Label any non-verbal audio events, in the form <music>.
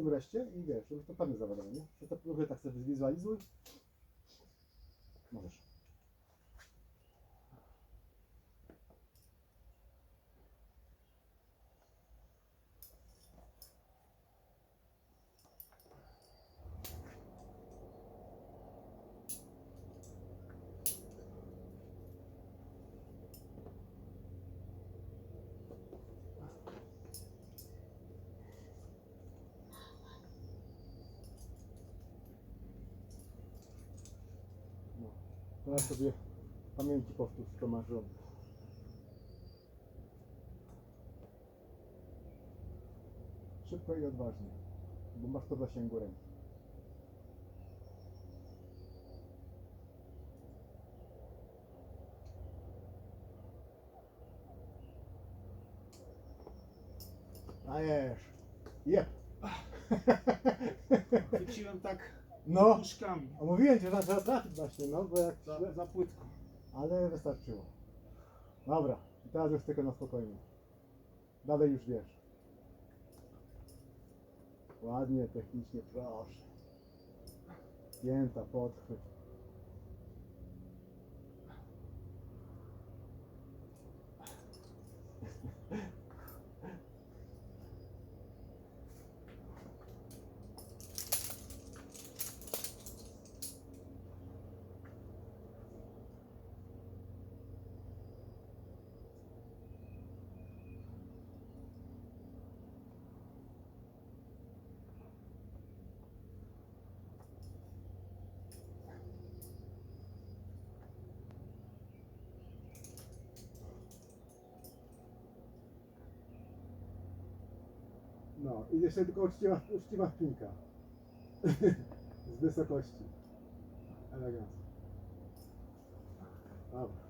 tym reszcie i wiesz, żeby to pewnie zawodowe, nie? To trochę tak sobie zwizualizuj. Możesz. No. Teraz sobie w pamięci powtórz, co masz robić. Szybko i odważnie, bo masz to w zasięgu ręki. Dajesz. Jep. Chwyciłem tak No. puszkami. A mówiłem cię, że trzeba trafić właśnie, no, bo jak... Za, za płytko. Ale wystarczyło. Dobra, i teraz już tylko na spokojnie. Dalej już wiesz. Ładnie, technicznie, proszę. Pięta, podchwyt. No i jeszcze tylko uczciwa, uczciwa wpinka. <laughs> Z wysokości. Elegancko. Dobra.